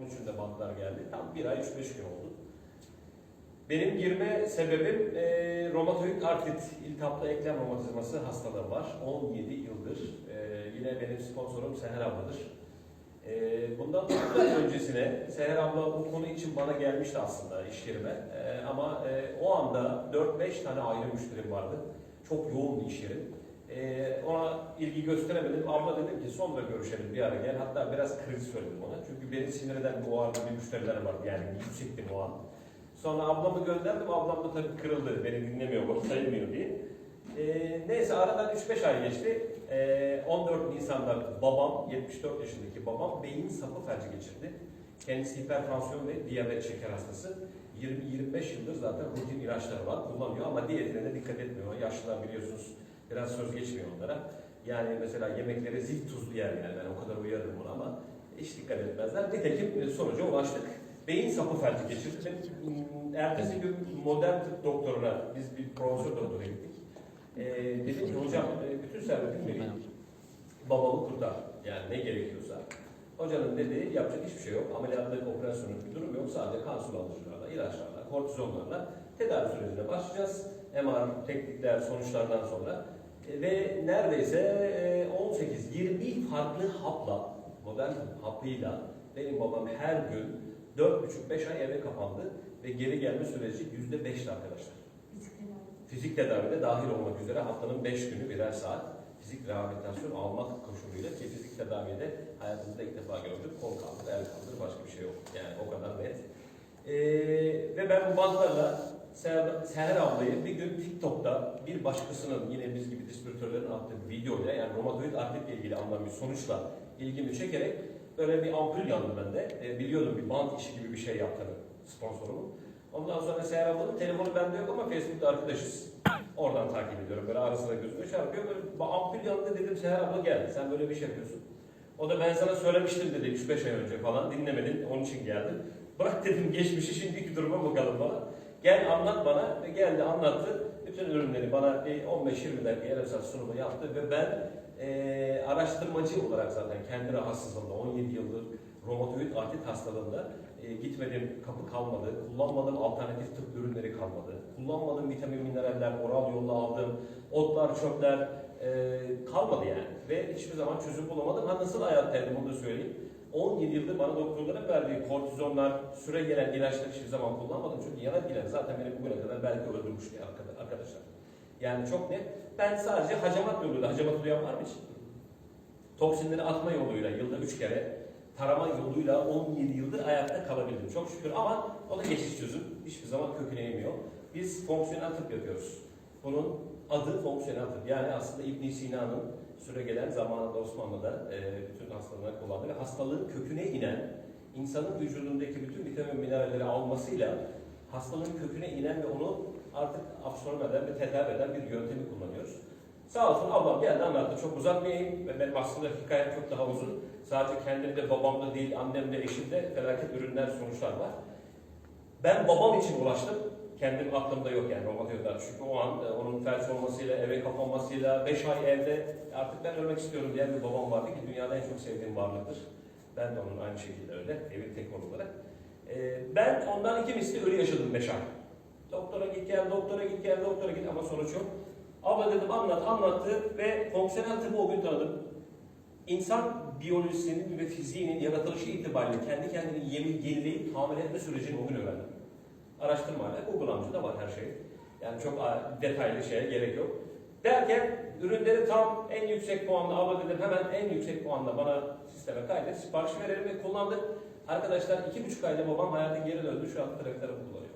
13'ünde bantlar geldi. Tam bir ay 3-5 gün oldu. Benim girme sebebim e, romatoid artrit, iltihaplı eklem romatizması hastalığı var. 17 yıldır. E, yine benim sponsorum Seher abladır. E, bundan 9 ay öncesine Seher abla bu konu için bana gelmişti aslında iş yerime. E, ama e, o anda 4-5 tane ayrı müşterim vardı. Çok yoğun bir iş yerim. E, ilgi gösteremedim. Abla dedim ki sonra görüşelim bir ara gel. Hatta biraz kriz söyledim ona. Çünkü beni sinir eden o arada bir müşteriler vardı. Yani yüksektim o an. Sonra ablamı gönderdim. Ablam da tabii kırıldı. Beni dinlemiyor, bak sayılmıyor diye. Ee, neyse aradan 3-5 ay geçti. Ee, 14 Nisan'da babam, 74 yaşındaki babam beyin sapı felci geçirdi. Kendisi hipertansiyon ve diyabet şeker hastası. 20-25 yıldır zaten rutin ilaçları var, kullanıyor ama diyetine de dikkat etmiyor. Yaşlılar biliyorsunuz biraz söz geçmiyor onlara. Yani mesela yemekleri zil tuzlu yer yani ben o kadar uyarırım buna ama hiç dikkat etmezler. Nitekim sonuca ulaştık. Beyin sapı felci geçirdi. Ben, ertesi gün modern tıp doktoruna, biz bir profesör doktora gittik. Ee, dedim ki hocam e, bütün servetim benim. Babamı kurtar. Yani ne gerekiyorsa. Hocanın dediği yapacak hiçbir şey yok. Ameliyatlık, operasyonluk bir durum yok. Sadece kan sulandırıcılarla, ilaçlarla, kortizonlarla tedavi sürecine başlayacağız. MR teknikler sonuçlardan sonra. E, ve neredeyse e, 18-20 farklı hapla, modern haplıyla benim babam her gün 4,5-5 ay eve kapandı ve geri gelme süreci %5'ti arkadaşlar. Fizik tedavide dahil olmak üzere haftanın 5 günü birer saat fizik rehabilitasyon almak koşuluyla ki fizik tedavide hayatımızda ilk defa gördük. Kol kaldır, el kaldır, başka bir şey yok. Yani o kadar net. Ee, ve ben bu bantlarla Seher, ablayı bir gün TikTok'ta bir başkasının yine biz gibi distribütörlerin attığı bir videoyla yani romatoid artritle ilgili alınan bir sonuçla ilgimi çekerek böyle bir ampul yandı bende. E, biliyordum bir bant işi gibi bir şey yaptığını sponsorumun. Ondan sonra Seher ablanın telefonu bende yok ama Facebook'ta arkadaşız. Oradan takip ediyorum. Böyle ara sıra gözüme çarpıyor. Böyle ampul yanında dedim Seher abla gel. Sen böyle bir şey yapıyorsun. O da ben sana söylemiştim dedi 3-5 ay önce falan. Dinlemedin. Onun için geldim. Bırak dedim geçmişi şimdiki duruma bakalım falan. Gel anlat bana. Ve geldi anlattı. Bütün ürünleri bana bir 15-20 dakika yarım saat sunumu yaptı ve ben eee, araştırmacı olarak zaten kendi rahatsızlığımda 17 yıldır romatoid artrit hastalığında e, gitmedim kapı kalmadı, kullanmadığım alternatif tıp ürünleri kalmadı, kullanmadığım vitamin mineraller, oral yolla aldığım otlar, çöpler e, kalmadı yani. Ve hiçbir zaman çözüm bulamadım. Ha nasıl hayattaydım onu da söyleyeyim. 17 yıldır bana doktorların verdiği kortizonlar, süre gelen ilaçları hiçbir zaman kullanmadım. Çünkü yan etkiler zaten beni bugüne kadar belki öldürmüştü arkada- arkadaşlar. Yani çok net. Ben sadece hacamat yoluyla, hacamat duyan var mı hiç? Toksinleri atma yoluyla yılda 3 kere tarama yoluyla 17 yıldır ayakta kalabildim. Çok şükür ama o da geçiş çözüm. Hiçbir zaman köküne inmiyor. Biz fonksiyonel tıp yapıyoruz. Bunun adı fonksiyonel tıp. Yani aslında ibn Sina'nın süre gelen zamanında Osmanlı'da e, bütün hastalarına kullandığı ve hastalığın köküne inen, insanın vücudundaki bütün vitamin mineralleri almasıyla hastalığın köküne inen ve onu artık absorbe eden ve tedavi eden bir yöntemi kullanıyoruz. Sağ olsun ablam geldi anlattı. Çok uzatmayayım ve benim aslında hikayem çok daha uzun. Sadece kendimde, babamda değil, annemde, eşimde felaket ürünler, sonuçlar var. Ben babam için ulaştım. Kendim aklımda yok yani romatoidler. Çünkü o an e, onun felç olmasıyla, eve kapanmasıyla, 5 ay evde artık ben ölmek istiyorum diyen bir babam vardı ki dünyada en çok sevdiğim varlıktır. Ben de onun aynı şekilde öyle, evin tek konu olarak. E, ben ondan iki misli ölü yaşadım 5 ay. Doktora git gel, doktora git gel, doktora git ama sonuç yok. Abla dedim anlat, anlattı ve fonksiyonel tıbbı o gün tanıdım. İnsan biyolojisinin ve fiziğinin yaratılışı itibariyle kendi kendini yemi, yenileyip tamir etme sürecini o gün öğrendim. Araştırmayla, Google'amcı da var her şey. Yani çok detaylı şeye gerek yok. Derken ürünleri tam en yüksek puanla abla dedim hemen en yüksek puanla bana sisteme kaydet, sipariş verelim ve kullandık. Arkadaşlar iki buçuk ayda babam hayata geri döndü. Şu an traktörü kullanıyor.